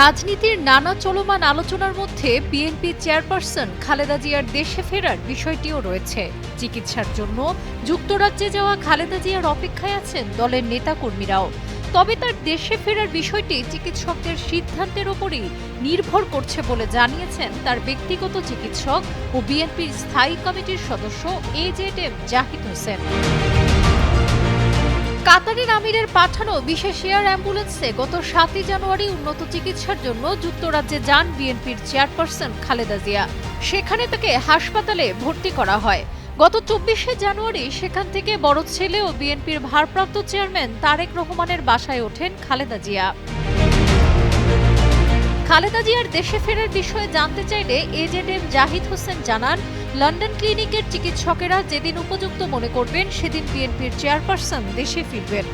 রাজনীতির নানা চলমান আলোচনার মধ্যে বিএনপি চেয়ারপারসন খালেদা জিয়ার দেশে ফেরার বিষয়টিও রয়েছে। চিকিৎসার জন্য যুক্তরাজ্যে যাওয়া খালেদা জিয়ার অপেক্ষায় আছেন দলের নেতাকর্মীরাও। তবে তার দেশে ফেরার বিষয়টি চিকিৎসকদের সিদ্ধান্তের ওপরই নির্ভর করছে বলে জানিয়েছেন তার ব্যক্তিগত চিকিৎসক ও বিএনপির স্থায়ী কমিটির সদস্য এজেড এম জাহিদ হোসেন। কাতারের আমিরের পাঠানো বিশেষ এয়ার অ্যাম্বুলেন্সে গত সাতই জানুয়ারি উন্নত চিকিৎসার জন্য যুক্তরাজ্যে যান বিএনপির চেয়ারপারসন খালেদা জিয়া। সেখানে তাকে হাসপাতালে ভর্তি করা হয়। গত চব্বিশে জানুয়ারি সেখান থেকে বড় ছেলে ও বিএনপির ভারপ্রাপ্ত চেয়ারম্যান তারেক রহমানের বাসায় ওঠেন খালেদা জিয়া। খালেদা জিয়ার দেশে ফেরার বিষয়ে জানতে চাইলে এজেড এম জাহিদ হোসেন জানান, লন্ডন ক্লিনিকের চিকিৎসকেরা যেদিন উপযুক্ত মনে করবেন, সেদিন বিএনপির চেয়ারপারসন দেশে ফিরবেন।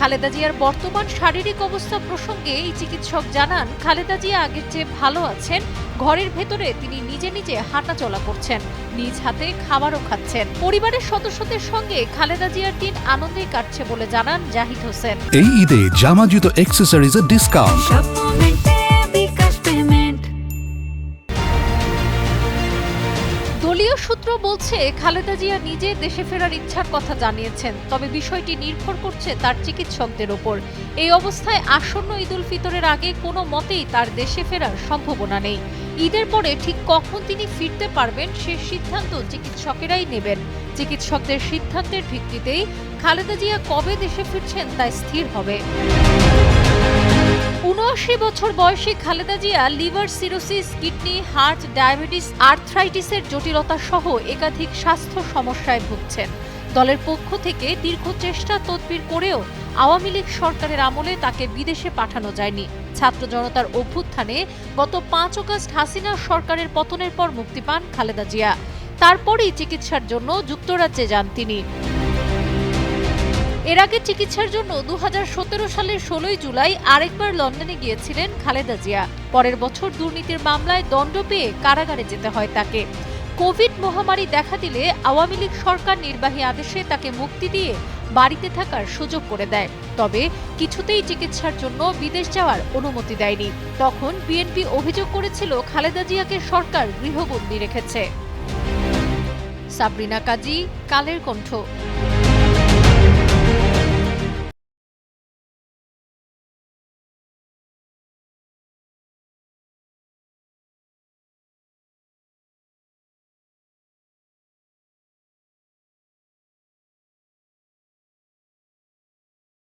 খালেদা জিয়ার বর্তমান শারীরিক অবস্থা প্রসঙ্গে এই চিকিৎসক জানান খালেদা জিয়া আগের চেয়ে ভালো আছেন ঘরের ভেতরে তিনি নিজে নিজে হাঁটাচলা করছেন নিজ হাতে খাবারও খাচ্ছেন। পরিবারের সদস্যদের সঙ্গে খালেদা জিয়ার দিন আনন্দে কাটছে বলে জানান জাহিদ হোসেন। এই ঈদে জামা জুতো অ্যাক্সেসরিজের ডিসকাউন্ট বলছে, খালেদা জিয়া নিজে দেশে ফেরার ইচ্ছার কথা জানিয়েছেন, তবে বিষয়টি নির্ভর করছে তার চিকিৎসকদের ওপর। এই অবস্থায় আসন্ন ঈদুল ফিতরের আগে কোনো মতেই তার দেশে ফেরার সম্ভাবনা নেই। ঈদের পরে ঠিক কখন তিনি ফিরতে পারবেন সে সিদ্ধান্ত চিকিৎসকেরাই নেবেন। চিকিৎসকদের সিদ্ধান্তের ভিত্তিতেই খালেদা জিয়া কবে দেশে ফিরছেন তা স্থির হবে। উনআশি বছর বয়সী Khaleda Zia liver cirrhosis, kidney, heart, diabetes, আর্থ্রাইটিসের জটিলতা সহ একাধিক স্বাস্থ্য সমস্যায় ভুগছেন। দলের পক্ষ থেকে দীর্ঘ চেষ্টা তদবির করেও আওয়ামী লীগ সরকারের আমলে তাকে বিদেশে পাঠানো যায়নি। ছাত্র জনতার অভ্যুত্থানে গত পাঁচ আগস্ট হাসিনা সরকারের পতনের পর মুক্তি পান খালেদা জিয়া। তারপরেই চিকিৎসার জন্য যুক্তরাজ্যে যান তিনি। এর আগে চিকিৎসার জন্য দু হাজার সতেরো সালের ষোলোই জুলাই আরেকবার লন্ডনে গিয়েছিলেন খালেদা জিয়া। পরের বছর দুর্নীতির মামলায় দণ্ড পেয়ে কারাগারে যেতে হয় তাকে। কোভিড মহামারী দেখা দিলে আওয়ামী লীগ সরকার নির্বাহী আদেশে তাকে মুক্তি দিয়ে বাড়িতে থাকার সুযোগ করে দেয়। তবে কিছুতেই চিকিৎসার জন্য বিদেশ যাওয়ার অনুমতি দেয়নি। তখন বিএনপি অভিযোগ করেছিল খালেদা জিয়াকে সরকার গৃহবন্দী রেখেছে। সাবরিনা কাজী, কালের কণ্ঠ।